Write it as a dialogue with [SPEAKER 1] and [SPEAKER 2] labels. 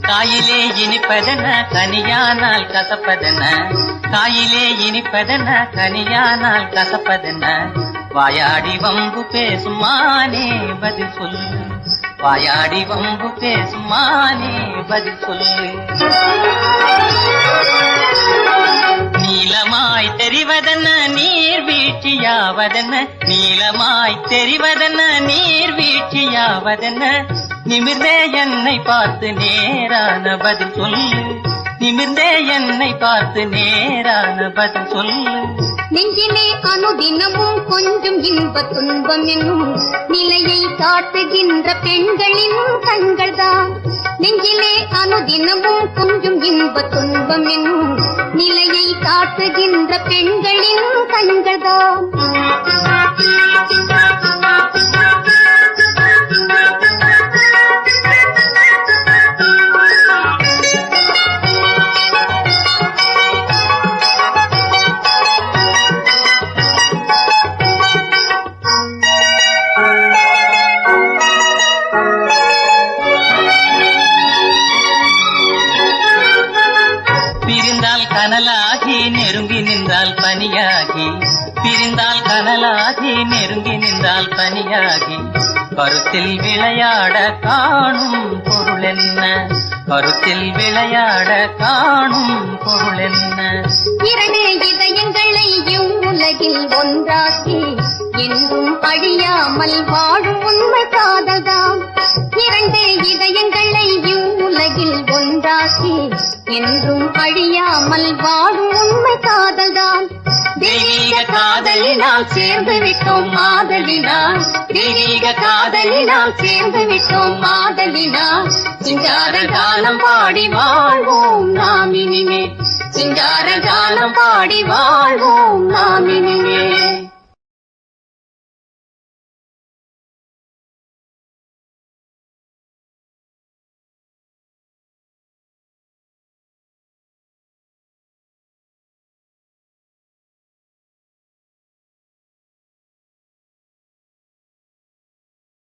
[SPEAKER 1] காயிலே இனிப்பதன கனியானால் கசப்பதன. காயிலே இனிப்பதன கனியானால் கசப்பதன. வாயாடி வம்பு பேசுமானே பதில் சொல்லு வாயாடி வம்பு பேசுமானே பதில் சொல்லு வீழ்ச்சியாவதென்ன நீளமாய் தெரிவதென்ன? நீர் வீழ்ச்சியாவதென்ன நிமிர்ந்தே என்னை பார்த்து நேரான பதில் சொல்லு நிமிர்ந்தே என்னை பார்த்து நேரான பதில் சொல்லு
[SPEAKER 2] நெஞ்சிலே அனுதினமும் கொஞ்சம் இன்ப துன்பம் என்னும் நிலையை காட்டுகின்ற பெண்களின் கண்கள்தான். நெஞ்சிலே அனுதினமும் கொஞ்சம் இன்ப துன்பம் என்னும் நிலையை காட்டுகின்ற பெண்களின் கண்கள்தான்
[SPEAKER 1] கனலாகி நெருங்கி நின்றால் பனியாகி பிரிந்தால் கனலாகி நெருங்கி நின்றால் பனியாகி கருத்தில் விளையாட காணும் பொருள் என்ன? கருத்தில் விளையாட காணும் பொருள் என்ன?
[SPEAKER 2] இரண்டு இதயங்களை இவ்வுலகில் ஒன்றாக்கி என்றும் அழியாமல் வாழும் உண்மை காதல்தான். இரண்டு இதயங்களை இவ்வுலகில் ஒன்றாக்கி என்றும் அழியாமல் வாழும் உண்மை காதல்தான்.
[SPEAKER 1] தெய்வீக காதலினால் சேர்ந்து விட்டோம் மாதலினால். தெய்வீக காதலினால் சேர்ந்து விட்டோம் மாதலினால். சிங்கார காலம் பாடி வாழ்வோம் நாம் இனிமே. சிங்கார காலம் பாடி வாழ்வோம் நாம் இனிமே.